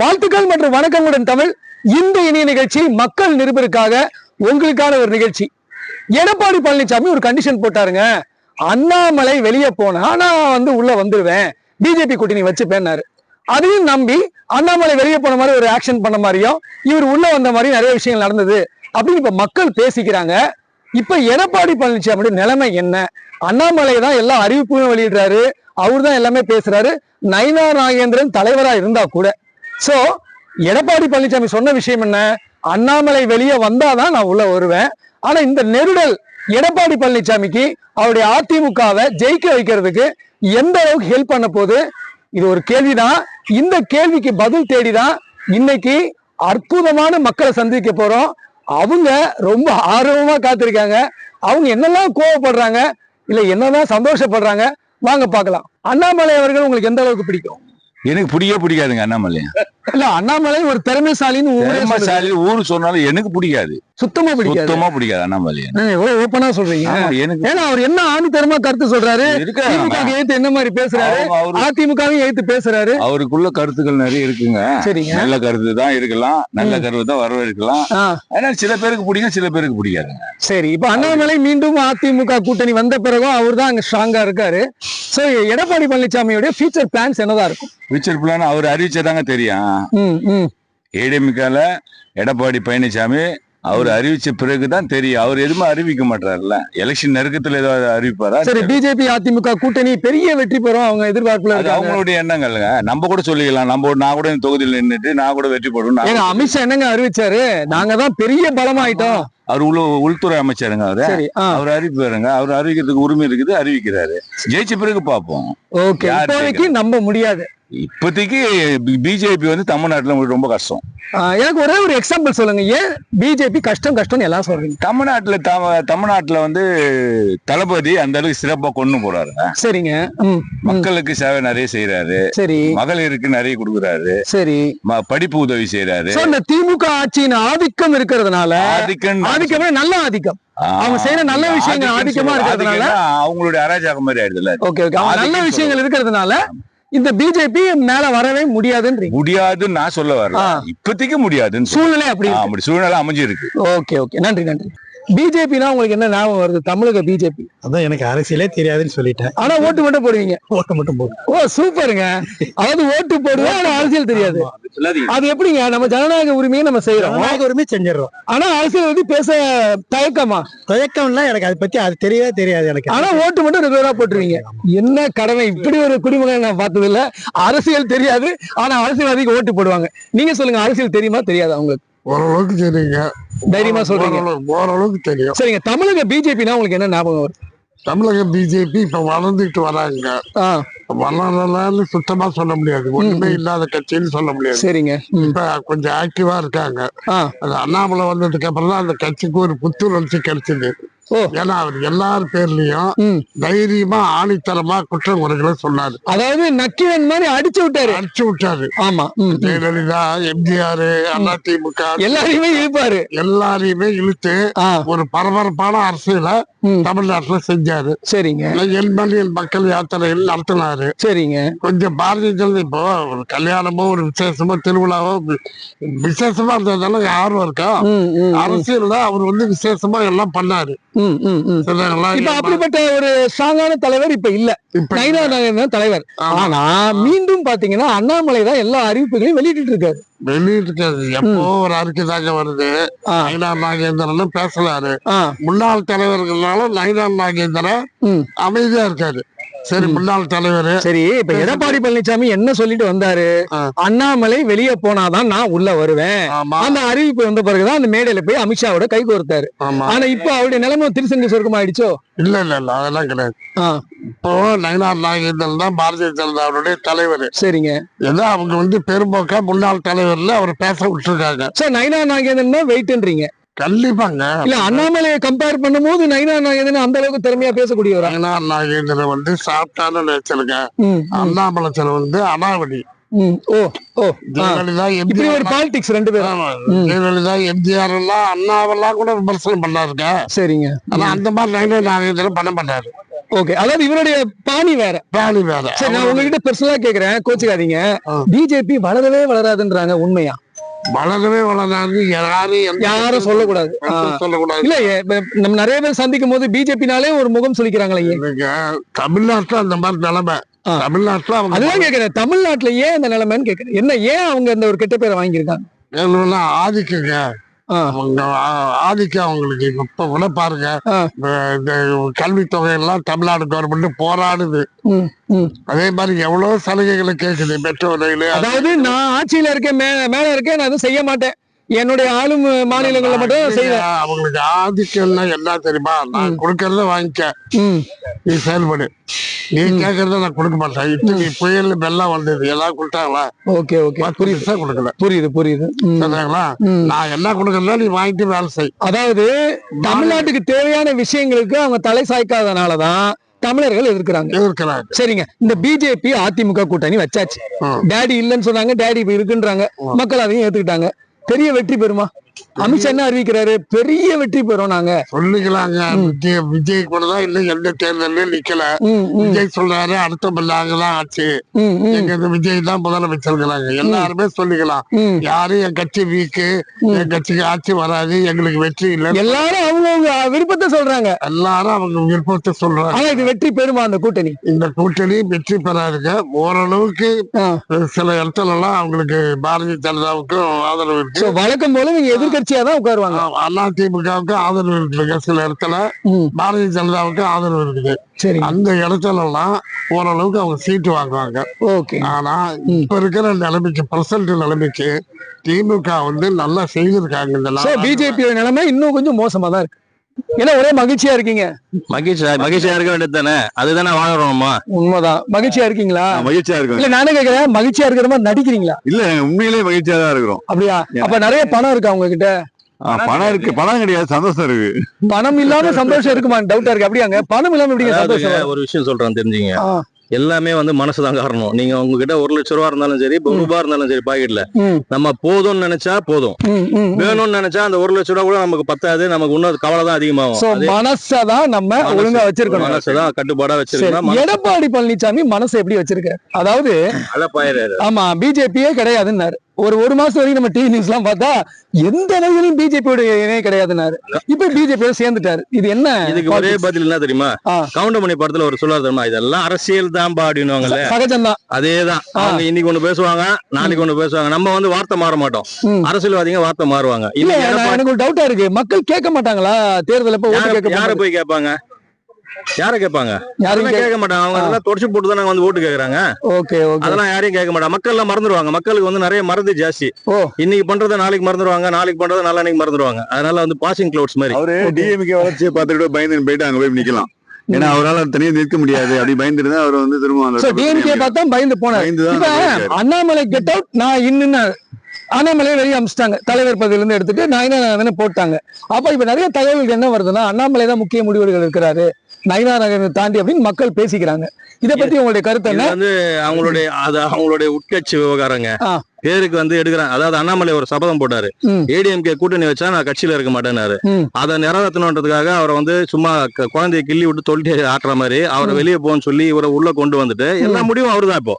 வாழ்த்துக்கள் மற்றும் வணக்கங்களுடன் தமிழ். இந்த இணைய நிகழ்ச்சி மக்கள் நிருபருக்காக உங்களுக்கான ஒரு நிகழ்ச்சி. எடப்பாடி பழனிசாமி ஒரு கண்டிஷன் போட்டாருங்க. அண்ணாமலை வெளியே போனா நான் வந்து உள்ள வந்துருவேன். பிஜேபி கூட்டணி வச்சுப்பேன்னாரு. அதையும் நம்பி அண்ணாமலை வெளியே போன மாதிரி ஒரு ஆக்ஷன் பண்ண மாதிரியும் இவர் உள்ள வந்த மாதிரி நிறைய விஷயங்கள் நடந்தது அப்படின்னு இப்ப மக்கள் பேசிக்கிறாங்க. இப்ப எடப்பாடி பழனிசாமியோட நிலைமை என்ன? அண்ணாமலை தான் எல்லா அறிவிப்புகளும் வெளியிடுறாரு. அவர் தான் எல்லாமே பேசுறாரு. நயனா நாகேந்திரன் தலைவரா இருந்தா கூட ஸோ எடப்பாடி பழனிசாமி சொன்ன விஷயம் என்ன? அண்ணாமலை வெளியே வந்தாதான் நான் உள்ள வருவேன். ஆனா இந்த நெருடல் எடப்பாடி பழனிசாமிக்கு அவருடைய அதிமுகவை ஜெயிக்க வைக்கிறதுக்கு எந்த அளவுக்கு ஹெல்ப் பண்ண போது இது ஒரு கேள்விதான். இந்த கேள்விக்கு பதில் தேடிதான் இன்னைக்கு அற்புதமான மக்களை சந்திக்க போறோம். அவங்க ரொம்ப ஆர்வமா காத்திருக்காங்க. அவங்க என்னெல்லாம் கோவப்படுறாங்க இல்ல என்னதான் சந்தோஷப்படுறாங்க வாங்க பார்க்கலாம். அண்ணாமலை அவர்கள் உங்களுக்கு எந்த அளவுக்கு பிடிக்கும்? எனக்கு பிடிக்கவே பிடிக்காதுங்க அண்ணாமலை. இல்ல அண்ணாமலை ஒரு திறமைசாலின்னு. திறமைசாலி ஊரு சொன்னாலும் எனக்கு பிடிக்காது. சுத்தமா பிடிக்காது. சுத்தமா பிடிக்காது அண்ணாமலை. ஓப்பனா சொல்றீங்க? எனக்கு ஏன்னா அவர் என்ன ஆணித்தரமா கருத்து சொல்றாரு. திமுக எழுத்து என்ன மாதிரி பேசுறாரு? அதிமுகவும் எழுத்து பேசுறாரு. அவருக்குள்ள கருத்துக்கள் நிறைய இருக்குங்க. சரிங்க. நல்ல கருத்து தான் இருக்கலாம் நல்ல கருத்து தான் வரவேற்கலாம். ஆனா சில பேருக்கு பிடிக்கும் சில பேருக்கு பிடிக்காதுங்க. சரி இப்ப அண்ணாமலை மீண்டும் அதிமுக கூட்டணி வந்த பிறகும் அவர் தான் அங்க ஸ்ட்ராங்கா இருக்காரு. சோ எடப்பாடி பழனிசாமியோட ஃபியூச்சர் பிளான்ஸ் என்னதான் இருக்கும்? ஃபியூச்சர் பிளான் அவர் அறிவிச்சதாங்க தெரியும். ஏடிஎம்கால எடப்பாடி பழனிசாமி அவர் அறிவிச்ச பிறகுதான் தெரியும். அவர் எதுவுமே அறிவிக்க மாட்டாருல்ல எலெக்ஷன் நெருக்கத்துல ஏதாவது அறிவிப்பாரா? சரி பிஜேபி அதிமுக கூட்டணி பெரிய வெற்றி பெறும் அவங்க எதிர்பார்ப்புல அவங்களுடைய எண்ணங்கள்ங்க. நம்ம கூட சொல்லிக்கலாம். நம்ம நான் கூட இந்த தொகுதியில் நின்னுட்டு நான் கூட வெற்றி நான் அமித்ஷா என்னங்க அறிவிச்சாரு? நாங்க தான் பெரிய பலமாயிட்டோம். அவர் உள்ள உள்துறை அமைச்சருங்க அவரு. அவர் அறிவிப்பாருங்க. அவர் அறிவிக்கிறதுக்கு உரிமை இருக்குது அறிவிக்கிறாரு. ஜெயிச்ச பிறகு பார்ப்போம். ஓகே. நம்ப முடியாது. இப்போதைக்கு பிஜேபி வந்து தமிழ்நாட்டுல ரொம்ப கஷ்டம். எனக்கு ஒரே ஒரு எக்ஸாம்பிள் சொல்லுங்க. ஏன் பிஜேபி கஷ்டம் கஷ்டம்னு எல்லாம் சொல்றீங்க? தமிழ்நாட்டுல தம- தமிழ்நாட்டுல வந்து தளபதி அந்த அளவுக்கு சிறப்பா கொண்டு போறாருங்க சரிங்க. மக்களுக்கு சேவை நிறைய செய்யறாரு சரி. மகளிருக்கு நிறைய கொடுக்குறாரு. சரி. படிப்பு உதவி செய்யறாரு இந்த திமுக ஆட்சியின் ஆதிக்கம் இருக்கிறதுனால ஆதிக்கம் ஆதிக்கமே நல்ல ஆதிக்கம். அவங்க செய்யற நல்ல விஷயங்கள் ஆதிக்கம் இருக்கிறதுனால அவங்களுடைய அராஜகம் மாதிரி ஆயிடுதுல்ல. Okay okay. நல்ல விஷயங்கள் இருக்கிறதுனால இந்த பிஜேபி மேல வரவே முடியாதுன்றீங்க. முடியாதுன்னு நான் சொல்ல வரல. இப்போதைக்கு முடியாதுன்னு சூழ்நிலை அப்படி. அப்படி சூழ்நிலை அமைஞ்சிருக்கு. Okay okay. நன்றி நன்றி. பிஜேபினா உங்களுக்கு என்ன ஞாபகம் வருது? தமிழக பிஜேபி. அதான் எனக்கு அரசியலே தெரியாதுன்னு சொல்லிட்டேன். ஆனா ஓட்டு மட்டும் போடுவீங்க. ஓட்ட மட்டும் போதும் ஓ சூப்பருங்க. அதாவது ஓட்டு போடுவேன் ஆனா அரசியல் தெரியாது. அது எப்படிங்க? நம்ம ஜனநாயக உரிமையை நம்ம செய்யறோம் உரிமை செஞ்சிடறோம். ஆனா அரசியல் பத்தி பேச தயக்கமா? தயக்கம்ல எனக்கு அதை பத்தி அது தெரியவே தெரியாது எனக்கு. ஆனா ஓட்டு மட்டும் ரெகுலரா போட்டுருவீங்க. என்ன கடமை? இப்படி ஒரு குடிமகன் நான் பார்த்தது இல்ல அரசியல் தெரியாது. ஆனா அரசியல்வாதிக்கு ஓட்டு போடுவாங்க. நீங்க சொல்லுங்க அரசியல் தெரியுமா? தெரியாதா உங்களுக்கு? ஓரளவுக்கு தெரியுங்க. தைரியமா சொல்றீங்க. ஓரளவு- ஓரளவுக்கு தெரியும். சரிங்க தமிழக பிஜேபினா உங்களுக்கு என்ன ஞாபகம் வரும்? தமிழக பிஜேபி இப்ப வளர்ந்துட்டு வராங்க. வளரலன்னு சுத்தமா சொல்ல முடியாது. ஒண்ணுமே இல்லாத கட்சின்னு சொல்ல முடியாது. சரிங்க. இப்ப கொஞ்சம் ஆக்டிவா இருக்காங்க. அது அண்ணாமலை வந்ததுக்கு அப்புறம் தான் அந்த கட்சிக்கு ஒரு புத்துணர்ச்சி கிடைச்சது. ஏன்னா அவர் எல்லார் பேர்லயும். தைரியமா ஆணித்தரமா குற்றம் குறைகளை சொன்னாரு. அதாவது நக்கிரன் மாதிரி அடிச்சு விட்டாரு. அடிச்சு விட்டாரு. ஆமா. ஜெயலலிதா எம்ஜிஆர் அதிமுக எல்லாரையுமே இழுப்பாரு. எல்லாரையுமே இழுத்து ஒரு பரபரப்பான அரசியலை. தமிழ்நாட்டுல செஞ்சாரு. சரிங்க. என் மண்ணில் மக்கள் யாத்திரையில் நடத்தினாரு. சரிங்க. கொஞ்சம் பாரதிய ஜனதா இப்போ ஒரு கல்யாணமோ ஒரு விசேஷமோ திருவிழாவோ விசேஷமா இருந்ததுனால ஆர்வம் இருக்கா? ம். அரசியல்ல அவர் வந்து விசேஷமா எல்லாம் பண்ணாரு? இப்ப அப்படிப்பட்ட ஒரு ஸ்ட்ராங்கான தலைவர் இப்ப இல்ல. நயினா நாகேந்திரன் தான் தலைவர். ஆனா மீண்டும் பாத்தீங்கன்னா அண்ணாமலை தான் எல்லா அறிவிப்புகளையும் வெளியிட்டு இருக்காரு. வெளியிட்டு எப்போ ஒரு அறிக்கை தாங்க வருது? நயினா நாகேந்திரன் பேசலாரு. முன்னாள் தலைவர்களால நயினா நாகேந்திரன். அமைதியா இருக்காரு. சரி முன்னாள் தலைவர். சரி இப்ப எடப்பாடி பழனிசாமி என்ன சொல்லிட்டு வந்தாரு. அண்ணாமலை வெளியே போனாதான் நான் உள்ள வருவேன். அந்த அறிவிப்பு வந்த பிறகுதான் அந்த மேடையில போய் அமித்ஷாவோட கை கோர்த்தாரு. ஆனா இப்ப அவருடைய நிலைமை திருசங்க சொர்க்கம் ஆயிடுச்சோ? இல்ல இல்ல இல்ல அதெல்லாம் கிடையாது. இப்போ நயினார் நாகேந்திரன் தான் பாரதிய ஜனதாவுடைய தலைவர். சரிங்க. ஏதோ அவங்க வந்து பெரும்போக்கா முன்னாள் தலைவர்ல அவர் பேச விட்டுருக்காங்க. சார் நைனா நாகேந்திரன் தான் வெயிட்ன்றீங்க கண்டிப்பாங்க. இல்ல அண்ணாமலையை கம்பேர் பண்ணும்போது நைனா நாகேந்திரன் அந்த அளவுக்கு திறமையா பேசக்கூடியவரா? நயினார் நாகேந்திரன் வந்து சாப்பிட்டான நினைச்சிருங்க. அண்ணாமலைச்சர் வந்து அனாவடி. ஓ ஓ. ஜெயலலிதா இப்படி ஒரு பாலிடிக்ஸ் ரெண்டு பேரும். ஜெயலலிதா எம்ஜிஆர் எல்லாம் அண்ணாவெல்லாம் கூட விமர்சனம் பண்ணாருங்க. சரிங்க. ஆனா அந்த மாதிரி நயினார் நாகேந்திரன் பண்ண மாட்டாரு. ஓகே அதாவது இவருடைய பாணி வேற. பிராணி வேற. சரி நான் உங்ககிட்ட பெர்சனலா கேக்குறேன் கோச்சுக்காதீங்க. பிஜேபி வளரவே வளராதுன்றாங்க உண்மையா? வளரவே வளராது யாரும் யாரும் சொல்லக்கூடாது. சொல்லக்கூடாது. இல்ல நம்ம நிறைய பேர் சந்திக்கும் போது பிஜேபினாலே ஒரு முகம் சொல்லிக்கிறாங்களே தமிழ்நாட்டுல அந்த மாதிரி நிலைமை. தமிழ்நாட்டுல அவங்க அதுதான் கேக்குறேன் தமிழ்நாட்டுல ஏன் இந்த நிலைமைன்னு கேக்குறேன். என்ன ஏன் அவங்க இந்த ஒரு கெட்ட பேரை வாங்கியிருக்காங்க? ஆதிக்கங்க. அவங்க ஆதிக்கம் அவங்களுக்கு இப்ப கூட பாருங்க. இந்த கல்வித் தொகையெல்லாம் தமிழ்நாடு கவர்மெண்ட் போராடுது. அதே மாதிரி எவ்வளவு சலுகைகளை கேக்குது மெட்ரோ ரயில் அதாவது நான் ஆட்சியில இருக்கேன் மே- மேல இருக்கேன் நான் எதுவும் செய்ய மாட்டேன். என்னுடைய ஆளும் மாநிலங்கள்ல மட்டும் செய்வேன் அவங்களுக்கு ஆதிக்கம்னா என்ன தெரியுமா? நான் கொடுக்கறத வாங்கிக்க. நீ செயல்படு. நீ கேக்குறத நான் கொடுக்க மாட்டேன். இத்தனை புயல் வெள்ளம் வந்தது ஏதாவது கொடுத்தாங்களா? Okay okay. புரியுது. கொடுக்கல. புரியுது புரியுது. சரிங்களா. நான் என்ன கொடுக்கறதோ நீ வாங்கிட்டு வேலை செய். அதாவது தமிழ்நாட்டுக்கு தேவையான விஷயங்களுக்கு அவங்க தலை சாய்க்காதனாலதான் தமிழர்கள் எதிர்க்கிறாங்க. எதிர்க்கிறாங்க. சரிங்க. இந்த பிஜேபி அதிமுக கூட்டணி வச்சாச்சு. டேடி இல்லைன்னு சொன்னாங்க டேடி இப்ப இருக்குன்றாங்க. மக்கள் அதையும் ஏத்துக்கிட்டாங்க. பெரிய வெற்றி பெறுமா? அமித்ஷா என்ன அறிவிக்கிறாரு? பெரிய வெற்றி பெறும் நாங்க. சொல்லிக்கலாங்க. விஜய் விஜய் கூட தான் இன்னும் எந்த தேர்தலும் நிக்கல விஜய் சொல்றாரு அடுத்த தான் ஆச்சு. எங்க விஜய் தான் முதலமைச்சருங்கிறாங்க. எல்லாருமே சொல்லிக்கலாம். யாரும் என் கட்சி வீக்கு என் கட்சிக்கு ஆட்சி வராது எங்களுக்கு வெற்றி இல்லை எல்லாரும் அவங்கவங்க விருப்பத்தை சொல்றாங்க. எல்லாரும் அவங்க விருப்பத்தை சொல்றாங்க. ஆனா இது வெற்றி பெறுமா அந்த கூட்டணி? இந்த கூட்டணி வெற்றி பெறாதுங்க. ஓரளவுக்கு. சில இடத்துல எல்லாம் அவங்களுக்கு பாரதிய ஜனதாவுக்கும் ஆதரவு இருக்கு. வழக்கம் போல நீங்க எதிர்கட்சியா தான் உட்காருவாங்க அண்ணா திமுகவுக்கு ஆதரவு இருக்குங்க. சில இடத்துல பாரதிய ஜனதாவுக்கு ஆதரவு இருக்குது. சரி அந்த இடத்துல எல்லாம் ஓரளவுக்கு அவங்க சீட்டு வாங்குவாங்க. ஓகே. ஆனா இப்ப இருக்கிற நிலைமைக்கு பிரசன்ட் நிலைமைக்கு திமுக வந்து நல்லா செய்திருக்காங்க இந்த சோ நாலு பிஜேபி நிலைமை இன்னும் கொஞ்சம் மோசமா தான் இருக்கு. ஏன்னா ஒரே மகிழ்ச்சியா இருக்கீங்க? மகிழ்ச்சியா மகிழ்ச்சியா இருக்க வேண்டியது தானே? அதுதானே நம்ம உண்மைதான். மகிழ்ச்சியா இருக்கீங்களா? மகிழ்ச்சியா இருக்கும் இல்ல நானே கேக்குறேன். மகிழ்ச்சியா இருக்கிற மாதிரி நடிக்கிறீங்களா? இல்ல உண்மையிலேயே மகிழ்ச்சியா தான் இருக்கிறோம். அப்படியா? அப்ப நிறைய பணம் இருக்கா உங்ககிட்ட? பணம் இருக்கு. பணம் கிடையாது சந்தோஷம் இருக்கு. பணம் இல்லாம சந்தோஷம் இருக்குமா? டவுட்டா இருக்கு. அப்படியாங்க? பணம் இல்லாம எப்படிங்க சந்தோஷம்? ஒரு விஷயம் சொல்றேன் தெரிஞ்சுங்க. எல்லாமே வந்து மனசுதான் காரணம். நீங்க உங்ககிட்ட ஒரு லட்ச ரூபா இருந்தாலும் சரி ரூபா இருந்தாலும் சரி பாக்கெட்ல நம்ம போதும்னு நினைச்சா போதும். வேணும்னு நினைச்சா அந்த ஒரு லட்ச ரூபா கூட நமக்கு பத்தாது. நமக்கு இன்னும் கவலை தான் அதிகமாகும். மனசதான் நம்ம மனசு- ஒழுங்கா வச்சிருக்கணும். மனசுதான் கட்டுப்பாடா சரி, வச்சிருக்கணும். எடப்பாடி பழனிசாமி மனசை எப்படி வச்சிருக்க அதாவது ஆமா பிஜேபியே கிடையாதுன்னாரு. ஒரு ஒரு மாசம் வரைக்கும் நம்ம டிவி நியூஸ் எல்லாம் பார்த்தா எந்த நிலையிலும் பிஜேபியோட இணைய கிடையாதுன்னாரு. இப்ப பிஜேபியோட சேர்ந்துட்டாரு. இது என்ன இதுக்கு ஒரே? பதில் என்ன தெரியுமா. கவுண்டமணி படத்துல ஒரு சொல்லார் தெரியுமா? இதெல்லாம் அரசியல் தான்பா அப்படின்னுவாங்கல்ல சகஜம்தான். அதேதான். ஆ. அவங்க இன்னைக்கு ஒண்ணு பேசுவாங்க நாளைக்கு ஒண்ணு பேசுவாங்க. நம்ம வந்து வார்த்தை மாற மாட்டோம். அரசியல்வாதிங்க வார்த்தை மாறுவாங்க. இல்ல எனக்கு ஒரு டவுட்டா இருக்கு. மக்கள் கேட்க மாட்டாங்களா? தேர்தல் ஓட்டு யார போய் கேட்பாங்க? யார கேட்பாங்க? யாரும் யாருமே கேட்க மாட்டாங்க அவங்க அதெல்லாம் தொடச்சு போட்டு தான் வந்து ஓட்டு கேக்குறாங்க ஓகே ஓகே. அதெல்லாம் யாரையும் கேட்க மாட்டாங்க மக்கள் எல்லாம் மறந்துடுவாங்க மக்களுக்கு வந்து நிறைய மறதி ஜாஸ்தி. ஓ. இன்னைக்கு பண்றத நாளைக்கு மறந்துடுவாங்க நாளைக்கு பண்றத நாளைக்கு மறந்துடுவாங்க அதனால வந்து பாசிங் கிளவுட்ஸ் மாதிரி. அவரு டிஎம்கே வளர்ச்சியை பார்த்துட்டு பயந்து போயிட்டு அங்க போய் நிக்கலாம். ஏன்னா அவரால் தனியா நிற்க முடியாது. அப்படி பயந்துட்டு அவர் வந்து திரும்ப டிஎம்கே பார்த்தா பயந்து போனாரு. அண்ணாமலை கெட் அவுட் நான் இன்னும் அண்ணாமலையை வெளியே அமிச்சிட்டாங்க. தலைவர் பதவியில இருந்து எடுத்துட்டு நயனாரன் போட்டாங்க. அப்ப இப்ப நிறைய தகவல்கள் என்ன வருதுன்னா அண்ணாமலை தான் முக்கிய முடிவுகள் இருக்கிறாரு. நயனாரன் தாண்டி அப்படின்னு மக்கள் பேசிக்கிறாங்க. இத பத்தி உங்களுடைய கருத்து என்ன? வந்து அவங்களுடைய அது அவங்களுடைய உட்கட்சி விவகாரங்க. பேருக்கு வந்து எடுக்கிறாங்க. அதாவது அண்ணாமலை ஒரு சபதம் போட்டாரு. ஏடிஎம்கே கூட்டணி வச்சா நான் கட்சியில இருக்க மாட்டேன்னாரு. அதை நிறைவேற்றணுன்றதுக்காக அவரை வந்து சும்மா குழந்தைய கிள்ளி விட்டு தொல்லிட்டு ஆட்டுற மாதிரி அவரை வெளியே போன்னு சொல்லி இவரை உள்ள கொண்டு வந்துட்டு எல்லா முடிவும் அவருதான் இப்போ.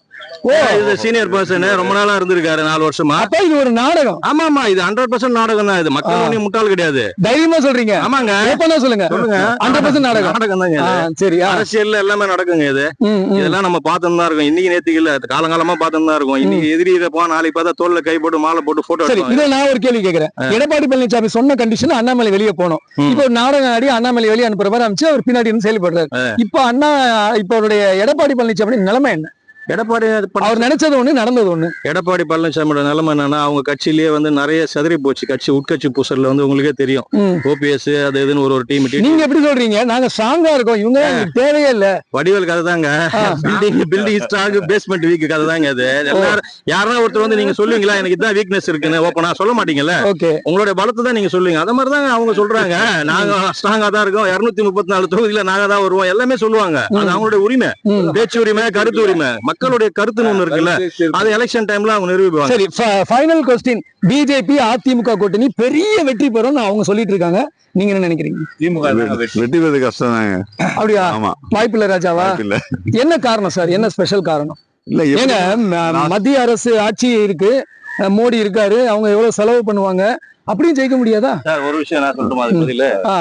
ஓ. இது சீனியர் பர்சன் ரொம்ப நாளா இருந்திருக்காரு நாலு வருஷமா. அப்ப இது ஒரு நாடகம். ஆமா ஆமா இது ஹண்ட்ரட் பர்சன்ட் நாடகம் தான் இது. மக்கள். ஒன்றும் முட்டாள் கிடையாது. தைரியமா சொல்றீங்க. ஆமாங்க. சொல்லுங்க. சொல்லுங்க. ஹண்ட்ரட் பர்சன்ட் நாடகம். நாடகம் தாங்க. சரியா அரசியல்ல எல்லாமே நடக்குங்க இது. இதெல்லாம் நம்ம பார்த்தோம் தான் இருக்கும். இன்னைக்கு நேத்துக்கு இல்ல காலங்காலமா பார்த்தோம் தான் இருக்கும். இன்னைக்கு எதிரி இதை போ நாளைக்கு பார்த்தா தோல்ல கை போட்டு மாலை போட்டு போட்டோ சரி இதை நான் ஒரு கேள்வி கேக்குறேன் எடப்பாடி பழனிசாமி சொன்ன கண்டிஷன் அண்ணாமலை வெளியே போனோம். இப்போ ஒரு நாடகம் ஆடி அண்ணாமலை வெளியே அனுப்புற மாதிரி அமைச்சு அவர் பின்னாடி இருந்து செயல்படுறாரு. இப்போ அண்ணா இப்போ அவருடைய எடப்பாடி பழனிசாமி நிலைமை என்ன? எடப்பாடி அவர் நினைச்சது ஒண்ணு நடந்தது ஒண்ணு. எடப்பாடி பழனிசாமியோட நிலைமை என்னன்னா அவங்க கட்சியிலேயே வந்து நிறைய சதறி போச்சு. கட்சி உட்கட்சி பூசல்ல வந்து உங்களுக்கே தெரியும். ஓபிஎஸ் அது இதுன்னு ஒரு ஒரு டீம் நீங்க எப்படி சொல்றீங்க? நாங்க ஸ்ட்ராங்கா இருக்கோம். இவங்க தேவையே இல்ல. வடிவேல் கதை தாங்க. Building building strong basement weak கதை தாங்க அது. எல்லாரும் யாரா ஒருத்தர் வந்து நீங்க சொல்லுவீங்களா? எனக்கு இதான் வீக்னஸ் இருக்குன்னு. ஓப்பனா சொல்ல மாட்டீங்கல்ல? ஓகே. உங்களுடைய பலத்தை தான் நீங்க சொல்லுவீங்க. அத மாதிரி தாங்க அவங்க சொல்றாங்க. நாங்க ஸ்ட்ராங்கா தான் இருக்கோம். இருநூத்தி முப்பத்தி நாலு தொகுதியில நாங்க தான் வருவோம். எல்லாமே சொல்லுவாங்க. அது அவங்களுடைய உரிமை. பேச்சு உரிமை கருத்து உரிமை. மக்களுடைய கருத்துன்னு ஒண்ணு இருக்குல்ல அது எலெக்ஷன் டைம்ல அவங்க நிரூபிப்பாங்க. சரி ஃபைனல் கொஸ்டின் பிஜேபி அதிமுக கூட்டணி பெரிய வெற்றி பெறும்னு அவங்க சொல்லிட்டு இருக்காங்க. நீங்க என்ன நினைக்கிறீங்க? வெற்றி பெறது கஷ்டம் தாங்க. அப்படியா? ஆமா. வாய்ப்பில்லை ராஜாவா? இல்ல என்ன காரணம் சார்? என்ன ஸ்பெஷல் காரணம்? இல்ல ஏங்க மத்திய அரசு ஆட்சி இருக்கு மோடி இருக்காரு அவங்க எவ்வளவு செலவு பண்ணுவாங்க? அப்படியும் ஜெயிக்க முடியாதா? சார் ஒரு விஷயம் நான் சொல்லட்டுமா? அது பதில. ஆ.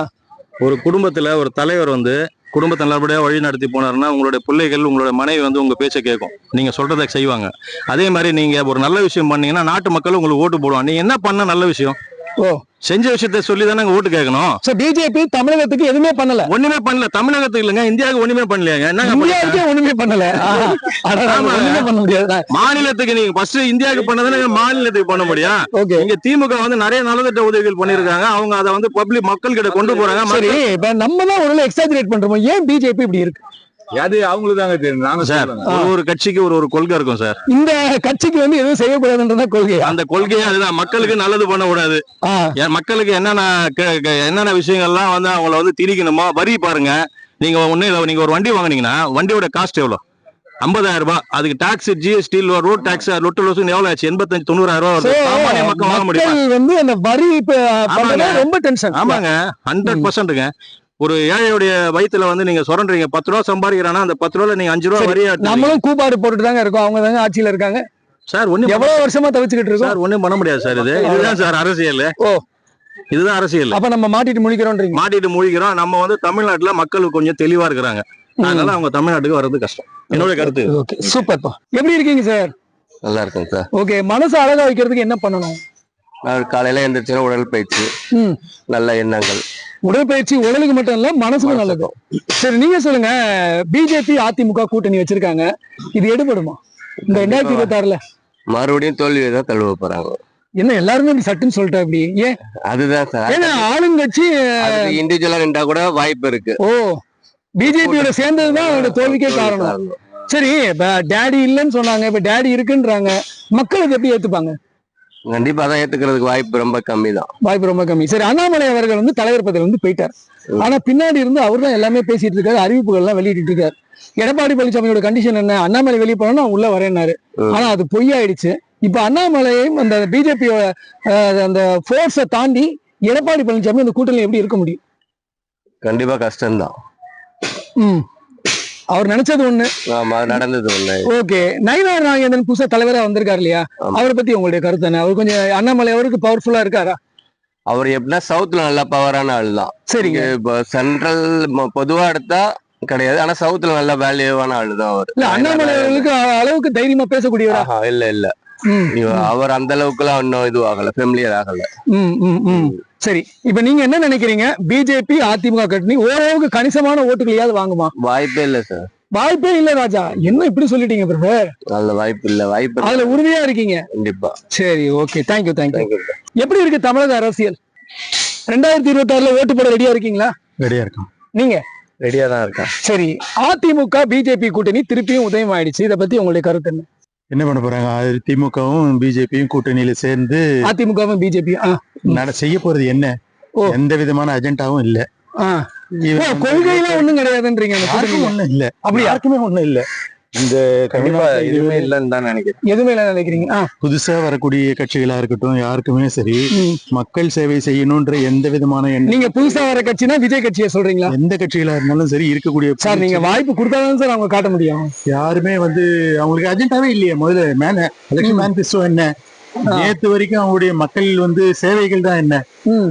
ஒரு குடும்பத்துல ஒரு தலைவர் வந்து குடும்பத்தை நல்லபடியாக வழி நடத்தி போனாருன்னா உங்களுடைய பிள்ளைகள் உங்களுடைய மனைவி வந்து உங்கள் பேச்சை கேட்கும். நீங்கள் சொல்கிறத செய்வாங்க. அதே மாதிரி நீங்கள் ஒரு நல்ல விஷயம் பண்ணீங்கன்னா நாட்டு மக்கள் உங்களுக்கு ஓட்டு போடுவாங்க. நீங்கள் என்ன பண்ண நல்ல விஷயம்? ஓ. செஞ்ச விஷயத்த சொல்லி தானே ஓட்டு கேட்கணும்? சோ பிஜேபி தமிழகத்துக்கு எதுவுமே பண்ணல. ஒண்ணுமே பண்ணல. தமிழகத்துக்கு இல்லைங்க இந்தியாவுக்கு ஒண்ணுமே பண்ணலையாங்க? இந்தியாவுக்கே ஒண்ணுமே பண்ணல. ஒண்ணுமே பண்ண முடியாது. மாநிலத்துக்கு நீங்க ஃபர்ஸ்ட் இந்தியாவுக்கு பண்ணதானே மாநிலத்துக்கு பண்ண முடியும் இங்க திமுக வந்து நிறைய நலத்திட்ட உதவிகள் பண்ணிருக்காங்க அவங்க அதை வந்து பப்ளிக் மக்கள் கிட்ட கொண்டு போறாங்க. சரி இப்ப நம்ம தான் ஒரு எக்ஸாஜரேட் பண்றோமோ? ஏன் பிஜேபி இப்படி இருக்கு? அது அவங்களுக்கு தாங்க தெரியும். நாங்க சார். ஒரு ஒரு கட்சிக்கு ஒரு ஒரு கொள்கை இருக்கும் சார். இந்த கட்சிக்கு வந்து எதுவும் செய்யக்கூடாதுன்றத கொள்கையா அந்த கொள்கையே அதுதான். மக்களுக்கு நல்லது பண்ண கூடாது ஆ, ஏன் மக்களுக்கு என்னென்ன என்னென்ன விஷயங்கள்லாம் வந்து அவங்கள வந்து திணிக்கணுமோ வரி பாருங்க. நீங்க ஒண்ணு இல்ல நீங்க ஒரு வண்டி வாங்குனீங்கன்னா வண்டியோட காஸ்ட் எவ்வளவு ஐம்பதாயிரம் ரூபாய். அதுக்கு டாக்ஸ் ஜிஎஸ்டி ரோட் டாக்ஸ் லொட்டு லோசு எவ்வளவு ஆச்சு? எண்பத்தஞ்சு தொண்ணூறாயிரம் ரூபாய் மக்கள் வாங்க முடியுமா? மக்கள் வந்து அந்த வரி. ரொம்ப டென்ஷன் ஆமாங்க. ஹண்ட்ரட் பர்சன்ட்டுங்க ஒரு ஏழையுடைய வயித்துல வந்து நீங்க சுரண்டுறீங்க. பத்து ரூபா சம்பாதிக்கிறானா அந்த பத்து ரூபால நீங்க அஞ்சு ரூபா வரியா நம்மளும் கூப்பாடு போட்டுட்டு தாங்க இருக்கோம். அவங்க தாங்க ஆட்சியில இருக்காங்க. சார் ஒண்ணு எவ்வளவு வருஷமா தவிச்சுக்கிட்டு இருக்கோம்? சார் ஒண்ணும் பண்ண முடியாது சார் இது. இதுதான் சார் அரசியல். ஓ. இதுதான் அரசியல். அப்ப நம்ம மாட்டிட்டு முழிக்கிறோன்றீங்க. மாட்டிட்டு மூழ்கிறோம் நம்ம வந்து தமிழ்நாட்டுல மக்கள் கொஞ்சம் தெளிவா இருக்கிறாங்க. அதனால அவங்க தமிழ்நாட்டுக்கு வர்றது கஷ்டம். என்னோட கருத்து. சூப்பர்ப்பா. எப்படி இருக்கீங்க சார்? நல்லா இருக்கும் சார். ஓகே மனசு அழகா வைக்கிறதுக்கு என்ன பண்ணணும்? காலையில எந்திரிச்சோன்னா உடற்பயிற்சி நல்ல எண்ணங்கள். உடற்பயிற்சி உடலுக்கு மட்டும் இல்ல மனசுக்கும் நல்லது. சரி நீங்க சொல்லுங்க பிஜேபி அதிமுக கூட்டணி வச்சிருக்காங்க இது எடுபடுமா? இந்த ரெண்டாயிரத்தி இருபத்தி ஆறுல மறுபடியும் தோல்வியை தான் தழுவ போறாங்க. என்ன எல்லாருமே இப்படி சட்டுன்னு சொல்லிட்டா இப்படி ஏன்? அதுதான் சார். ஏன்னா ஆளுங்கட்சி இண்டிவிஜுவலா நின்றா கூட வாய்ப்பு இருக்கு. ஓ பிஜேபியோட சேர்ந்ததுதான் அவரோட தோல்விக்கே காரணம். சரி இப்ப டேடி இல்லைன்னு சொன்னாங்க இப்ப டேடி இருக்குன்றாங்க மக்களுக்கு எப்படி ஏத்துப்பாங்க? கண்டிப்பா அதான் ஏத்துக்கிறதுக்கு வாய்ப்பு ரொம்ப கம்மி தான் வாய்ப்பு ரொம்ப கம்மி. சரி அண்ணாமலை அவர்கள் வந்து தலைவர் பதவி வந்து போயிட்டார். ஆனா பின்னாடி இருந்து அவர் தான் எல்லாமே பேசிட்டு இருக்காரு அறிவிப்புகள் எல்லாம் வெளியிட்டு இருக்காரு. எடப்பாடி பழனிசாமியோட கண்டிஷன் என்ன? அண்ணாமலை வெளியே போனா உள்ள வரேன்னாரு. ஆனா அது பொய்யாயிடுச்சு. இப்ப அண்ணாமலையும் அந்த பிஜேபியோட அந்த ஃபோர்ஸை தாண்டி எடப்பாடி பழனிசாமி அந்த கூட்டணி எப்படி இருக்க முடியும்? கண்டிப்பா கஷ்டம்தான். ம். அவர் நினைச்சது ஒண்ணு. ஆமா நடந்தது ஒண்ணு. ஓகே. நயினார் நாகேந்திரன் புதுசா தலைவரா வந்திருக்காரு இல்லையா. அவரை பத்தி உங்களுடைய கருத்து என்ன? அவர் கொஞ்சம் அண்ணாமலை அவருக்கு பவர்ஃபுல்லா இருக்காரா? அவர் எப்படின்னா சவுத்ல நல்ல பவரான ஆள் தான். சரிங்க. இப்போ சென்ட்ரல் பொதுவா எடுத்தா கிடையாது. ஆனா சவுத்ல நல்ல வேல்யூவான ஆள் தான் அவர். இல்ல அண்ணாமலை அவர்களுக்கு அளவுக்கு தைரியமா பேசக்கூடியவரா? இல்ல இல்ல. அவர் அந்த அளவுக்குலாம் இன்னும் இது ஆகல ஃபெமிலியர் ஆகல. ம், ம், ம். சரி இப்ப நீங்க என்ன நினைக்கிறீங்க? பிஜேபி அதிமுக கூட்டணி ஓரளவுக்கு கணிசமான ஓட்டுகளையாவது வாங்குமா? வாய்ப்பே இல்ல சார் வாய்ப்பே இல்ல ராஜா. என்ன இப்படி சொல்லிட்டீங்க பிரதர் நல்ல வாய்ப்பு இல்ல வாய்ப்பு. அதுல உறுதியா இருக்கீங்க. கண்டிப்பா. சரி ஓகே தேங்க்யூ தேங்க்யூ. எப்படி இருக்கு தமிழக அரசியல்? ரெண்டாயிரத்தி இருபத்தி ஆறுல ஓட்டு போட ரெடியா இருக்கீங்களா? ரெடியா இருக்கும். நீங்க? ரெடியா தான் இருக்கேன் சரி அதிமுக பிஜேபி கூட்டணி திருப்பியும் உதயம் ஆயிடுச்சு இத பத்தி உங்களுடைய கருத்து என்ன? என்ன பண்ண போறாங்க? திமுகவும் பிஜேபியும் கூட்டணியில சேர்ந்து அதிமுகவும் பிஜேபி நட செய்ய போறது என்ன. எந்த விதமான அஜெண்டாவும் இல்ல. கொள்கையெல்லாம் ஒண்ணும் கிடையாதுன்றீங்க. ஒண்ணும் இல்ல. அப்படியா? யாருக்குமே ஒண்ணும் இல்ல. இந்த கண்டிப்பா எதுவுமே இல்லைன்னு தான் நினைக்கிறேன். எதுவுமே இல்ல நினைக்கிறீங்க? புதுசா வரக்கூடிய கட்சிகளா இருக்கட்டும் யாருக்குமே சரி. மக்கள் சேவை செய்யணும்ன்ற எந்த விதமான எண்ணம் நீங்க புதுசா வர கட்சினா விஜய் கட்சியை சொல்றீங்களா? எந்த கட்சிகளா இருந்தாலும் சரி இருக்கக்கூடிய சார் நீங்க வாய்ப்பு கொடுத்தாதான் சார் அவங்க காட்ட முடியும். யாருமே வந்து அவங்களுக்கு அஜெண்டாவே இல்லையே முதல்ல மேன எலெக்ஷன் மேனிஃபெஸ்டோ என்ன? நேத்து வரைக்கும் அவங்களுடைய மக்கள் வந்து சேவைகள் தான் என்ன?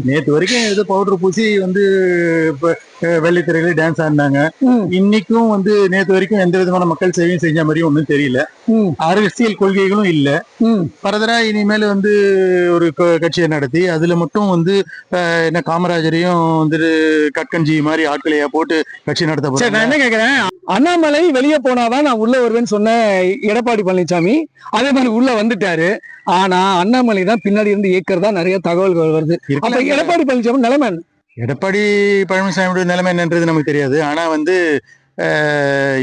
நேத்து வரைக்கும் ஏதோ பவுடர் பூசி வந்து வெள்ளித்திரையில டான்ஸ் ஆடினாங்க. இன்னைக்கும் வந்து நேத்து வரைக்கும் எந்த விதமான மக்கள் சேவையும் செஞ்ச மாதிரியும் ஒண்ணும் தெரியல. அரசியல் கொள்கைகளும் இல்ல. ம். ஃபர்தரா இனிமேல் வந்து ஒரு கட்சியை நடத்தி அதுல மட்டும் வந்து என்ன காமராஜரையும் வந்துட்டு கட்கஞ்சி மாதிரி ஆட்களையா போட்டு கட்சி நடத்த சரி நான் என்ன கேக்குறேன்? அண்ணாமலை வெளியே போனாதான் நான் உள்ள வருவேன்னு சொன்ன எடப்பாடி பழனிசாமி அதே மாதிரி உள்ள வந்துட்டாரு. ஆனா அண்ணாமலை தான் பின்னாடி இருந்து இயக்கிறதா நிறைய தகவல்கள் வருது. எடப்பாடி பழனிசாமி நிலைமை? எடப்பாடி பழனிசாமியோட நிலைமை என்னன்றது நமக்கு தெரியாது. ஆனா வந்து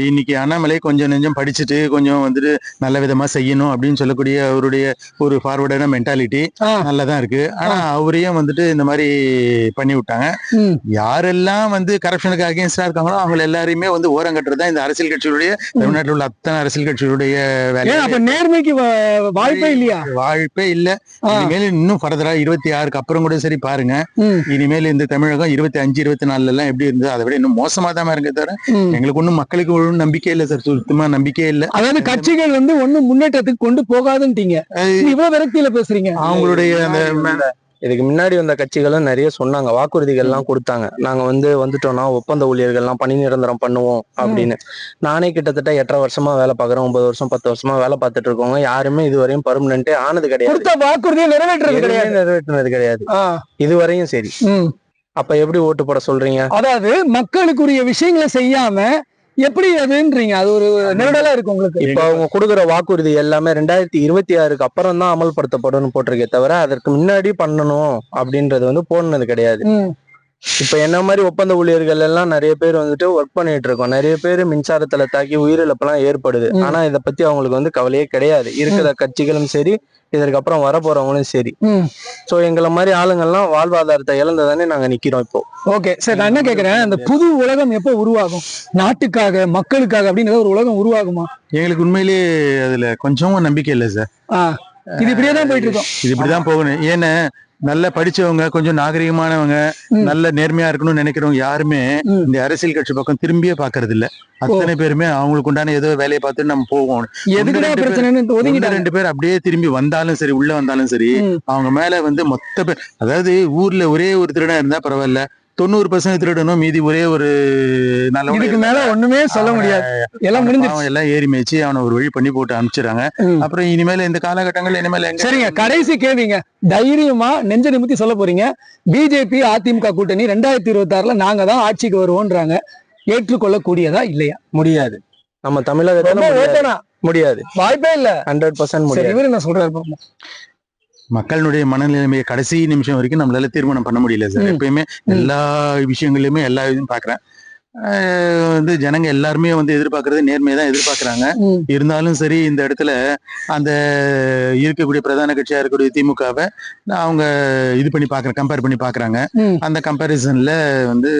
இன்னைக்கு அண்ணாமலை கொஞ்சம் நெஞ்சம் படிச்சுட்டு கொஞ்சம் வந்துட்டு நல்ல விதமா செய்யணும் அப்படின்னு சொல்லக்கூடிய அவருடைய ஒரு ஃபார்வர்டான மென்டாலிட்டி. நல்லதான் இருக்கு. ஆனா அவரையும் வந்துட்டு இந்த மாதிரி பண்ணி விட்டாங்க. யாரெல்லாம் வந்து கரப்ஷனுக்கு அகேன்ஸ்டா இருக்காங்களோ அவங்க எல்லாரையுமே வந்து ஓரம் கட்டுறது தான் இந்த அரசியல் கட்சிகளுடைய தமிழ்நாட்டில் உள்ள அத்தனை அரசியல் கட்சிகளுடைய வேலை நேர்மைக்கு வாய்ப்பே இல்லையா? வாய்ப்பே இல்ல. இனிமேல் இன்னும் ஃபர்தரா இருபத்தி ஆறுக்கு அப்புறம் கூட சரி பாருங்க. இனிமேல் இந்த தமிழகம் இருபத்தி அஞ்சு இருபத்தி நாலுல எல்லாம் எப்படி இருந்தது அதை விட இன்னும் மோசமா தான் இருக்க தவிர. எங்களுக்கு ஒண்ணும் மக்களுக்கு ஒன்றும் நம்பிக்கை இல்லை சார் சுத்தமா நம்பிக்கையே இல்லை. அதாவது கட்சிகள் வந்து ஒண்ணு முன்னேற்றத்துக்கு கொண்டு போகாதுன்ட்டீங்க. இவ்வளவு விரக்தியில பேசுறீங்க. அவங்களுடைய அந்த இதுக்கு முன்னாடி வந்த கட்சிகளும் நிறைய சொன்னாங்க. வாக்குறுதிகள் எல்லாம் கொடுத்தாங்க. நாங்க வந்து வந்துட்டோம்னா ஒப்பந்த ஊழியர்கள்லாம் பணி நிரந்தரம் பண்ணுவோம் அப்படின்னு. நானே கிட்டத்தட்ட எட்டரை வருஷமா வேலை பார்க்கறேன். ஒன்பது வருஷம் பத்து வருஷமா வேலை பார்த்துட்டு இருக்கவங்க யாருமே இதுவரையும் பர்மனெண்டே ஆனது கிடையாது. வாக்குறுதியை நிறைவேற்றுறது எதுவுமே கிடையாது. நிறைவேற்றினது கிடையாது. ஆ, இதுவரையும் சரி. அப்ப எப்படி ஓட்டு போட சொல்றீங்க? அதாவது மக்களுக்குரிய விஷயங்களை செய்யாம எப்படி அதுன்றீங்க? அது ஒரு நெருடலா இருக்கு உங்களுக்கு. இப்ப அவங்க கொடுக்குற வாக்குறுதி எல்லாமே ரெண்டாயிரத்தி இருபத்தி ஆறுக்கு அப்புறம் தான் அமல்படுத்தப்படும் போட்டிருக்கே தவிர அதற்கு முன்னாடி பண்ணணும் அப்படின்றது வந்து போனது கிடையாது. இப்ப என்ன மாதிரி ஒப்பந்த ஊழியர்கள் எல்லாம் நிறைய பேர் வந்துட்டு ஒர்க் பண்ணிட்டு இருக்கோம். நிறைய பேர் மின்சாரத்துல தாக்கி உயிரிழப்பெல்லாம் ஏற்படுது. ஆனா இத பத்தி அவங்களுக்கு வந்து கவலையே கிடையாது. இருக்கிற கட்சிகளும் சரி இதற்கு அப்புறம் வர போறவங்களும் சரி. சோ எங்களை மாதிரி ஆளுங்கள்லாம் வாழ்வாதாரத்தை இழந்ததானே நாங்க நிக்கிறோம் இப்போ. ஓகே. சரி நான் என்ன கேக்குறேன்? அந்த புது உலகம் எப்போ உருவாகும்? நாட்டுக்காக மக்களுக்காக அப்படின்னு ஒரு உலகம் உருவாகுமா? எங்களுக்கு உண்மையிலேயே அதுல கொஞ்சமும் நம்பிக்கை இல்லை சார். இது இப்படியே தான் போயிட்டு இருக்கோம். இது இப்படிதான் போகணும். ஏன்னா நல்ல படிச்சவங்க கொஞ்சம் நாகரிகமானவங்க. நல்ல நேர்மையா இருக்கணும்னு நினைக்கிறவங்க யாருமே. இந்த அரசியல் கட்சி பக்கம் திரும்பியே பாக்குறது இல்ல அத்தனை பேருமே அவங்களுக்கு உண்டான ஏதோ வேலையை பார்த்து நம்ம போவோம் எதுக்குடா ரெண்டு பேர் அப்படியே திரும்பி வந்தாலும் சரி உள்ள வந்தாலும் சரி. அவங்க மேல வந்து மொத்த பேர் அதாவது ஊர்ல ஒரே ஒரு திருடன் இருந்தா பரவாயில்ல தொண்ணூறு பர்சன்ட் திருடனும் மீதி ஒரே ஒரு நல்லவனும் இதுக்கு மேல ஒண்ணுமே சொல்ல முடியாது. எல்லாம் பாவம் எல்லாம் ஏறி மேய்ச்சி அவனை ஒரு வழி பண்ணி போட்டு அனுப்பிச்சிடுறாங்க. அப்புறம் இனிமேல் இந்த காலகட்டங்கள் இனிமேல் சரிங்க. கடைசி கேள்விங்க. தைரியமா நெஞ்ச நிமித்தி சொல்ல போறீங்க. பிஜேபி அதிமுக கூட்டணி ரெண்டாயிரத்தி இருபத்தி ஆறுல நாங்க தான் ஆட்சிக்கு வருவோன்றாங்க. ஏற்றுக்கொள்ளக்கூடியதா இல்லையா? முடியாது. நம்ம தமிழகத்துல ரொம்ப முடியாது. வாய்ப்பே இல்ல. ஹண்ட்ரட் பர்சன்ட் முடியாது. இவரு என்ன சொல்றாரு. மக்களுடைய மனநிலைமையை கடைசி நிமிஷம் வரைக்கும் நம்மளால தீர்மானம் பண்ண முடியல சார். எப்பயுமே எல்லா விஷயங்களையுமே எல்லா இதுவும் பாக்குறேன். வந்து ஜனங்க எல்லாருமே வந்து எதிர்பார்க்கறது நேர்மையை தான் எதிர்பார்க்கறாங்க. இருந்தாலும் சரி இந்த இடத்துல அந்த இருக்கக்கூடிய பிரதான கட்சியா இருக்கக்கூடிய திமுகவை அவங்க இது பண்ணி பாக்குற கம்பேர் பண்ணி பாக்குறாங்க. அந்த கம்பேரிசன்ல வந்து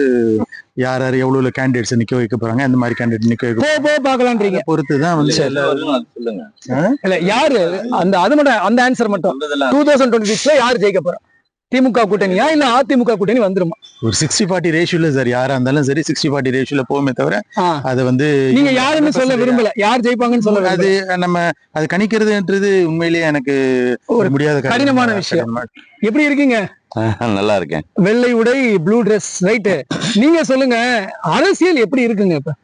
யார் யார் எவ்வளவு கேண்டிடேட்ஸ் நிக்க வைக்க போறாங்க அந்த மாதிரி கேண்டிடேட் நிக்க வைக்க போ போ பாக்கலான்றீங்க பொறுத்து தான் வந்து சொல்லுங்க. இல்ல யாரு? அந்த அது மட்டும் அந்த ஆன்சர் மட்டும். டூ தௌசண்ட் டுவெண்ட்டி சிக்ஸ்ல யாரு ஜெயிக்க போறா? திமுக கூட்டணியா இல்ல அதிமுக கூட்டணி வந்துருமா? ஒரு சிக்ஸ்டி ஃபார்ட்டி ரேஷியோல சார் யாரா இருந்தாலும் சரி சிக்ஸ்டி ஃபார்ட்டி ரேஷியோல போகுமே தவிர. அதை வந்து நீங்க யாருன்னு சொல்ல விரும்பல. யார் ஜெயிப்பாங்கன்னு சொல்ல அது நம்ம அது கணிக்கிறதுன்றது உண்மையிலேயே எனக்கு ஒரு முடியாத காரியம். கடினமான விஷயம். எப்படி இருக்கீங்க? நல்லா இருக்கேன். வெள்ளை உடை ப்ளூ Dress ரைட்டு நீங்க சொல்லுங்க அரசியல் எப்படி இருக்குங்க இப்ப?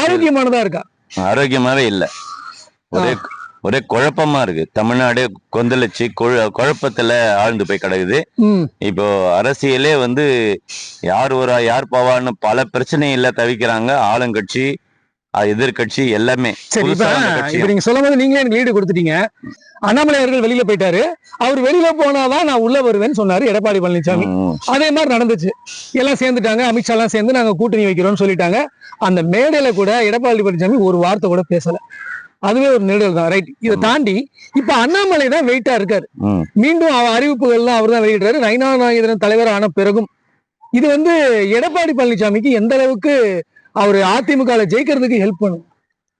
ஆரோக்கியமானதா இருக்கா? ஆரோக்கியமாவே இல்ல. ஒரே ஒரே குழப்பமா இருக்கு. தமிழ்நாடு கொந்தளிச்சு குழ- குழப்பத்துல ஆழ்ந்து போய் கிடக்குது. இப்போ அரசியலே வந்து யார் வரா யார் போவான்னு பல பிரச்சனையில தவிக்கிறாங்க. ஆளுங்கட்சி அஹ் எதிர்க்கட்சி எல்லாமே. சரி நீங்க சொல்லும் போது நீங்களே எனக்கு லீடு கொடுத்துட்டீங்க. அண்ணாமலை அவர்கள் வெளியில போயிட்டாரு. அவர் வெளியில போனாதான் நான் உள்ள வருவேன்னு சொன்னாரு எடப்பாடி பழனிசாமி. அதே மாதிரி நடந்துச்சு. எல்லாம் சேர்ந்துட்டாங்க. அமித்ஷா எல்லாம் சேர்ந்து நாங்க கூட்டணி வைக்கிறோம்னு சொல்லிட்டாங்க. அந்த மேடையில கூட எடப்பாடி பழனிசாமி ஒரு வார்த்தை கூட பேசல. அதுவே ஒரு நெடுதல் தான் ரைட் இதை தாண்டி இப்ப அண்ணாமலை தான் வெயிட்டா இருக்காரு. மீண்டும் அவ அறிவிப்புகள்லாம் அவர் தான் வெளியிடுறாரு. நைனா நாகேந்திரன் தலைவர் ஆன பிறகும் இது வந்து எடப்பாடி பழனிசாமிக்கு எந்த அளவுக்கு அவர் அதிமுக ஜெயிக்கிறதுக்கு ஹெல்ப் பண்ணும்?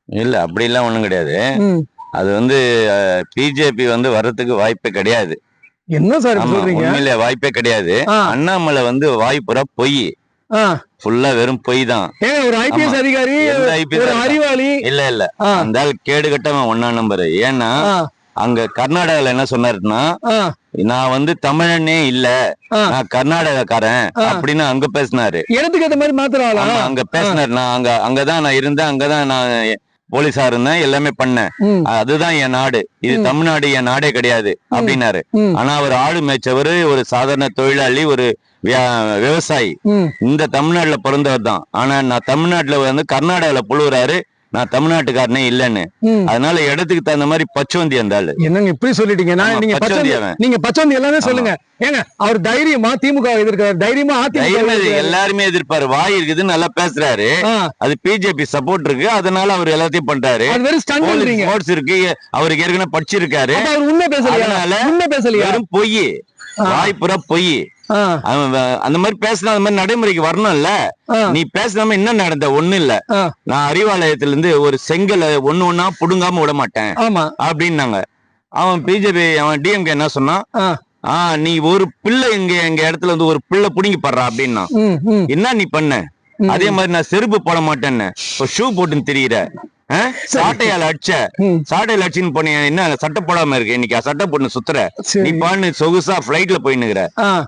இல்ல அப்படி எல்லாம் ஒண்ணும் கிடையாது. அது வந்து பிஜேபி வந்து வர்றதுக்கு வாய்ப்பே கிடையாது. என்ன சார் சொல்றீங்க? வாய்ப்பே கிடையாது. அண்ணாமலை வந்து வாய்ப்புற பொய். ஃபுல்லா வெறும் பொய் தான். ஒரு ஐபிஎஸ். அதிகாரி அறிவாளி. இல்ல இல்ல. அந்த கேடு கட்டவன் ஒன்னா நம்பரு ஏன்னா அங்க கர்நாடகால என்ன சொன்னாருன்னா நான் வந்து தமிழனே இல்ல. நான் கர்நாடகக்காரன். அப்படின்னு அங்க பேசினாரு. இடத்துக்கு ஏத்த மாதிரி மாத்துறாளா? ஆமா, அங்க பேசினாரு. நான் அங்க அங்கதான் நான் இருந்தேன் அங்கதான் நான் போலீஸா இருந்தேன் எல்லாமே பண்ணேன். அதுதான் என் நாடு. இது. தமிழ்நாடு என் நாடே கிடையாது அப்படின்னாரு. ஆனா அவர் ஆடு மேய்ச்சவர் ஒரு சாதாரண தொழிலாளி ஒரு விவசாயி. இந்த தமிழ்நாட்டுல பிறந்தவர் தான். ஆனா நான் தமிழ்நாட்டுல வந்து கர்நாடகால புழுவுறாரு நான் தமிழ்நாட்டுக்காரனே இல்லைன்னு. அதனால இடத்துக்கு தகுந்த மாதிரி பச்சோந்தி அந்த ஆளு. என்னங்க இப்படி சொல்லிட்டீங்க? நான் ஆமா, நீங்க பச்சோந்தி. நீங்க பச்சோந்தி எல்லாமே சொல்லுங்க. ஏங்க அவர் தைரியமா திமுக எதிர்க்கிறார். தைரியமா அதிமுக. எல்லாருமே எதிர்ப்பாரு. வாய் இருக்குது நல்லா பேசுறாரு. அது பிஜேபி சப்போர்ட் இருக்கு. அதனால அவர் எல்லாத்தையும் பண்றாரு. ஸ்போர்ட்ஸ் இருக்கு. அவருக்கு ஏற்கனவே படிச்சிருக்காரு. அவர் உண்மை பேசலையா? உண்மை பேசலையா? பொய். ஆ. வாய் புற பொய். அந்த மாதிரி பேசினா அந்த மாதிரி நடைமுறைக்கு வரணும்ல. நீ பேசாம என்ன நடந்த? ஒண்ணு இல்ல. நான் அறிவாலயத்துல இருந்து ஒரு செங்கலை ஒண்ணு ஒண்ணா புடுங்காம விட மாட்டேன். அப்படின்னாங்க. அவன் பிஜேபி அவன் டிஎம்கே என்ன சொன்னான் ஆ. ஆ நீ ஒரு பிள்ளை இங்க எங்க இடத்துல வந்து ஒரு பிள்ளை புடுங்கி படுறா அப்படின்னா. என்ன நீ பண்ண. அதே மாதிரி நான் செருப்பு போட மாட்டேன்னு. ஷூ போட்டுன்னு தெரியுற. சாட்டையால அடிச்ச. சாட்டையால அடிச்சுன்னு போனீங்க என்ன சட்டை போடாம இருக்கு? இன்னைக்கு சட்டை போட்டு சுத்துற. நீ பான்னு சொகுசா பிளைட்ல போயின்னுக்குற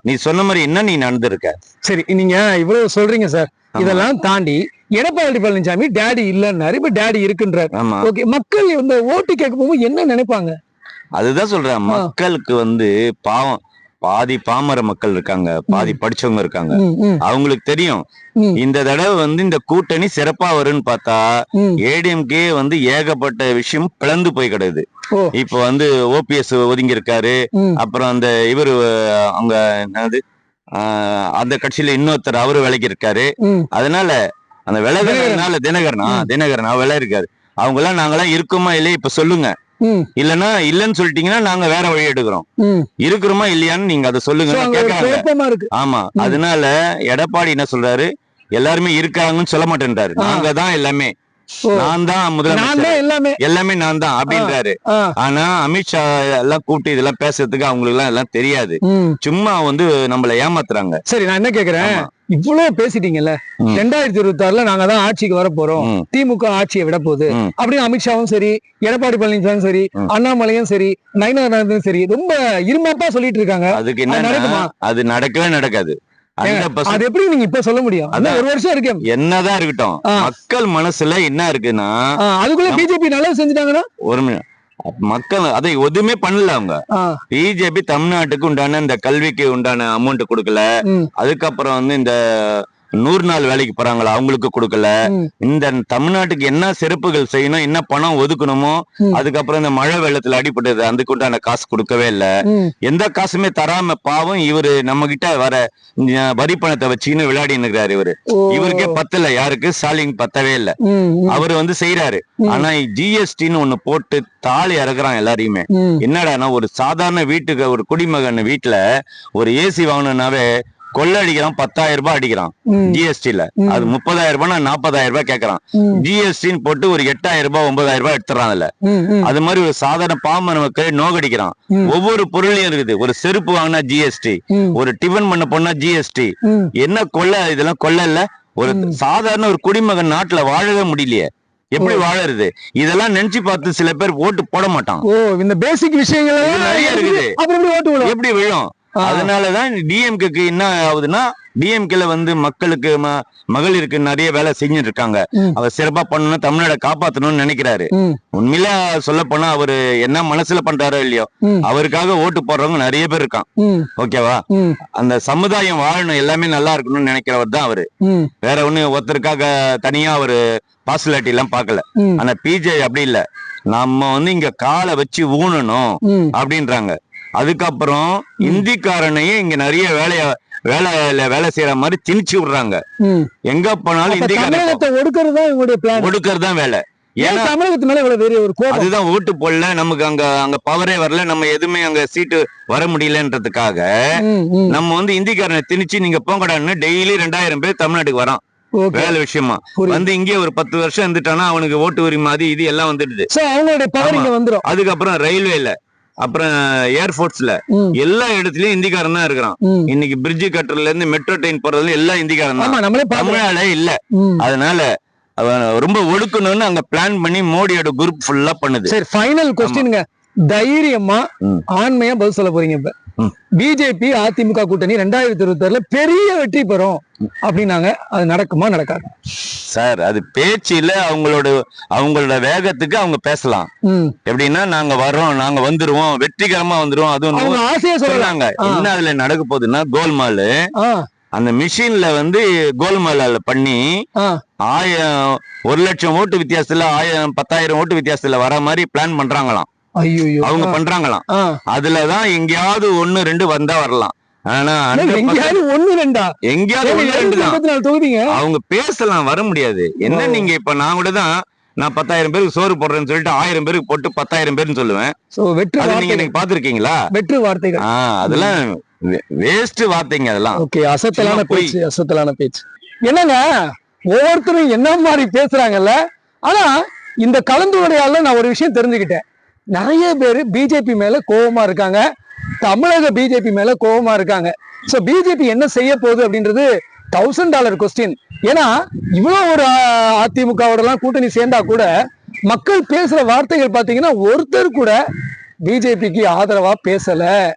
நீ சொன்ன மாதிரி என்ன நீ நடந்திருக்க? சரி நீங்க இவ்வளவு சொல்றீங்க சார். இதெல்லாம் தாண்டி எடப்பாடி பழனிசாமி டேடி இல்லன்னாரு இப்ப டேடி இருக்குன்றாரு. ஓகே மக்கள் இந்த ஓட்டு கேட்கும் போது என்ன நினைப்பாங்க? அதுதான் சொல்றேன். மக்களுக்கு வந்து பாவம். பாதி பாமர மக்கள் இருக்காங்க பாதி படிச்சவங்க இருக்காங்க அவங்களுக்கு தெரியும். இந்த தடவை வந்து இந்த கூட்டணி சிறப்பா வரும்னு பார்த்தா. ஏடிஎம்கே வந்து ஏகப்பட்ட விஷயம் பிளந்து போய் கிடக்குது ஓ. இப்ப வந்து ஓபிஎஸ் ஒதுங்கி இருக்காரு. அப்புறம் அந்த இவரு அவங்க என்னது அந்த கட்சியில இன்னொருத்தர் அவரு விலகி இருக்காரு. அதனால அந்த விலகிறதுனால தினகரனா. தினகரனா விலை இருக்காரு அவங்க எல்லாம் நாங்கெல்லாம் இருக்கோமா இல்லையா இப்ப சொல்லுங்க இல்லன்னா இல்லன்னு சொல்லிட்டீங்கன்னா நாங்க வேற வழி எடுக்கிறோம். இருக்கிறோமா இல்லையான்னு நீங்க அதை சொல்லுங்க ஆமா. அதனால எடப்பாடி என்ன சொல்றாரு? எல்லாருமே இருக்காங்கன்னு சொல்ல மாட்டேன்றாரு. நாங்க தான் எல்லாமே. நான் தான் முதலமைச்சர். எல்லாமே. எல்லாமே நான் தான் அப்படின்றாரு. ஆனா அமித்ஷா எல்லாம் கூப்பிட்டு இதெல்லாம் பேசுறதுக்கு அவங்களுக்கு எல்லாம் எல்லாம் தெரியாது. சும்மா வந்து நம்மள ஏமாத்துறாங்க. சரி நான் என்ன கேக்குறேன். இவ்வளவு பேசிட்டீங்கல்ல. ரெண்டாயிரத்தி இருபத்தி ஆறுல நாங்க தான் ஆட்சிக்கு வர போறோம் ம், திமுக ஆட்சியை விட போகுது. அப்படின்னு அமித்ஷாவும் சரி எடப்பாடி பழனிசாமியும் சரி. அண்ணாமலையும் சரி நயனாரும் சரி ரொம்ப இருமாப்பா சொல்லிட்டு இருக்காங்க அதுக்கு அது என்ன நடக்குமா? அது நடக்கவே நடக்காது அது எப்படி நீங்க இப்ப சொல்ல முடியும். ஒரு வருஷம் இருக்கு என்னதான் இருக்கட்டும். மக்கள் மனசுல என்ன இருக்குன்னா அதுக்குள்ள பிஜேபி நல்லது செஞ்சுட்டாங்கன்னா ஒரு மி- மக்கள் அதை எதுவுமே பண்ணல அவங்க. பிஜேபி தமிழ்நாட்டுக்கு உண்டான இந்த கல்விக்கு உண்டான அமௌண்ட் கொடுக்கல. அதுக்கப்புறம் வந்து இந்த நூறு நாள் வேலைக்கு போறாங்களா? அவங்களுக்கு கொடுக்கல. இந்த தமிழ்நாட்டுக்கு என்ன சிறப்புகள் செய்யணும் என்ன பணம் ஒதுக்கணுமோ. அதுக்கப்புறம் இந்த மழை வெள்ளத்துல அடிபட்டது அதுக்கு உண்டான காசு கொடுக்கவே இல்ல. எந்த காசுமே தராம பாவம் இவரு நம்ம கிட்ட வர வரி பணத்தை வச்சுன்னு விளையாடி இருக்கிறாரு இவரு. இவருக்கே பத்தல யாருக்கு? ஸ்டாலின் பத்தவே இல்ல. அவரு வந்து செய்யறாரு. ஆனா ஜிஎஸ்டின்னு ஒண்ணு போட்டு தாலி இறக்குறான் எல்லாரையுமே. ம். என்னடான்னா ஒரு சாதாரண வீட்டுக்கு ஒரு குடிமகன் வீட்டுல ஒரு ஏசி வாங்கணும்னாவே கொள்ளை அடிக்கிறான் பத்தாயிரம் ரூபாய் அடிக்கிறான் ஜிஎஸ்டில. அது முப்பதாயிரம் ரூபாய் நாற்பதாயிரம் ரூபாய் கேக்குறான் ஜிஎஸ்டின்னு போட்டு ஒரு எட்டாயிரம் ரூபாய் ஒன்பதாயிரம் ரூபாய் எடுத்துறான் அதுல. அது மாதிரி ஒரு சாதாரண பாமர மக்கள் நோகடிக்கிறான். ஒவ்வொரு பொருளையும் இருக்குது. ஒரு செருப்பு வாங்கினா ஜிஎஸ்டி ஒரு டிஃபன் பண்ண போனா ஜிஎஸ்டி. என்ன கொள்ள இதெல்லாம் கொள்ள இல்ல. ஒரு. சாதாரண ஒரு குடிமகன் நாட்டுல வாழவே முடியலையே. எப்படி. வாழறது? இதெல்லாம் நினைச்சு பார்த்து சில பேர் ஓட்டு போட மாட்டான். ஓ இந்த பேசிக் விஷயங்கள் நிறைய இருக்குது. எப்படி விழும். அதனாலதான் டிஎம்கேக்கு என்ன ஆகுதுன்னா டிஎம்கேல வந்து மக்களுக்கு மகளிருக்கு நிறைய வேலை செஞ்சுட்டு இருக்காங்க. அவர் சிறப்பா பண்ணணும் தமிழ்நாட காப்பாத்தணும்னு நினைக்கிறாரு. உண்மையில சொல்ல போனா அவரு என்ன மனசுல பண்றாரோ இல்லையோ அவருக்காக ஓட்டு போடுறவங்க நிறைய பேர் இருக்கான். ஓகேவா? அந்த சமுதாயம் வாழணும் எல்லாமே நல்லா இருக்கணும்னு நினைக்கிறவர் தான் அவரு. வேற ஒண்ணு ஒருத்தருக்காக தனியா அவரு பாசுலாட்டி எல்லாம் பார்க்கல. ம், ஆனா பிஜே அப்படி இல்ல. நம்ம வந்து இங்க காலை வச்சு ஊனணும். அப்படின்றாங்க. அதுக்கப்புறம் இந்திக்காரனையும் இங்க நிறைய வேலைய வேலையில வேலை செய்யற மாதிரி திணிச்சு விடுறாங்க. எங்க போனாலும் தமிழகத்தை ஒடுக்கிறது தான் இவங்களுடைய பிளான் ஒடுக்கிறது தான் வேலை. ஏன் ஏன்னா தமிழகத்து மேல இவ்வளவு பெரிய ஒரு கோபம்? அதுதான் ஓட்டு போடல நமக்கு அங்க அங்க பவரே வரல நம்ம எதுவுமே அங்க சீட்டு வர முடியலன்றதுக்காக. நம்ம வந்து இந்திக்காரனை திணிச்சு நீங்க போங்கடான்னு டெய்லி ரெண்டாயிரம் பேர் தமிழ்நாட்டுக்கு வரான். ஓகே. வேலை விஷயமா. வந்து இங்கே ஒரு பத்து வருஷம் இருந்துட்டானா அவனுக்கு ஓட்டு உரிமை அது இது எல்லாம் வந்துடுது. அவங்களுடைய பவர் இங்க வந்துரும். அதுக்கப்புறம் ரயில்வேல. அப்புறம் ஏர்போர்ட்ஸ்ல எல்லா இடத்துலயும் இந்திக்காரன் தான் இருக்கிறான். இன்னைக்கு பிரிட்ஜ் கட்டுறதுல இருந்து மெட்ரோ ட்ரெயின் போறதுல எல்லாம் இந்திக்காரன் தான். தமிழால இல்ல. அதனால ரொம்ப ஒடுக்கணும்னு அங்க பிளான் பண்ணி மோடியோட குரூப் ஃபுல்லா பண்ணுது. சரி ஃபைனல் கொஸ்டின்ங்க தைரியமா. ஆண்மையா பதில் சொல்ல போறீங்க இப்ப. பிஜேபி அதிமுக கூட்டணி ரெண்டாயிரத்தி இருபத்தி ஆறுல பெரிய வெற்றி பெறும் அப்படின்னாங்க அது நடக்குமா நடக்காது சார் அது பேச்சுல அவங்களோட அவங்களோட வேகத்துக்கு அவங்க பேசலாம். எப்படின்னா நாங்க வர்றோம் நாங்க வந்துருவோம் வெற்றிகரமா வந்துருவோம் அவங்க அதுவும் ஆசையா ஆ. என்ன அதுல நடக்க போகுதுன்னா கோல்மால் அந்த மிஷின்ல வந்து கோல்மால பண்ணி. ஆயிரம் ஒரு லட்சம் ஓட்டு வித்தியாசத்துல ஆயிரம் பத்தாயிரம் ஓட்டு வித்தியாசத்துல வர மாதிரி பிளான் பண்றாங்களாம் அவங்க பண்றாங்களாம். அதுலதான் எங்கேயாவது ஒண்ணு ரெண்டு வந்தா வரலாம். ஆனா 100% எங்கேயாவது ஒண்ணு ரெண்டா? எங்கேயாவது தொகுதிங்க. அவங்க பேசலாம் வர முடியாது. என்ன. நீங்க இப்ப நான் கூட தான் நான் பத்தாயிரம் பேருக்கு சோறு போடுறேன்னு சொல்லிட்டு ஆயிரம் பேருக்கு போட்டு பத்தாயிரம் பேர்னு சொல்லுவேன். சோ வெற்று நீங்க எனக்கு பாத்திருக்கீங்களா வெற்று வார்த்தைகள். அதெல்லாம் வேஸ்ட் வார்த்தைங்க அதெல்லாம். ஓகே அசத்தலான. பேச்சு அசத்தலான பேச்சு. என்னங்க? ஒவ்வொருத்தரும் என்ன மாதிரி பேசுறாங்கல்ல? ஆனா இந்த கலந்துரையாடல நான் ஒரு விஷயம் தெரிஞ்சுக்கிட்டேன். நிறைய பேர் பிஜேபி மேல கோபமா இருக்காங்க. தமிழக பிஜேபி மேல கோபமா இருக்காங்க. ஸோ பிஜேபி என்ன செய்ய போகுது அப்படின்றது தௌசண்ட் டாலர் கொஸ்டின் ஏன்னா இவ்வளோ ஒரு அதிமுகவோடலாம் கூட்டணி சேர்ந்தா கூட மக்கள் பேசுற வார்த்தைகள் பார்த்தீங்கன்னா ஒருத்தர் கூட பிஜேபிக்கு ஆதரவா பேசல.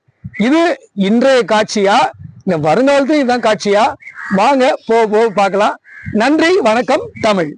இது இன்றைய காட்சியா? இந்த வருங்காலத்தையும் இதுதான் காட்சியா? வாங்க போக போக பார்க்கலாம். நன்றி வணக்கம் தமிழ்.